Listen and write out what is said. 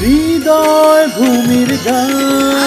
হৃদয় ভূমির গান।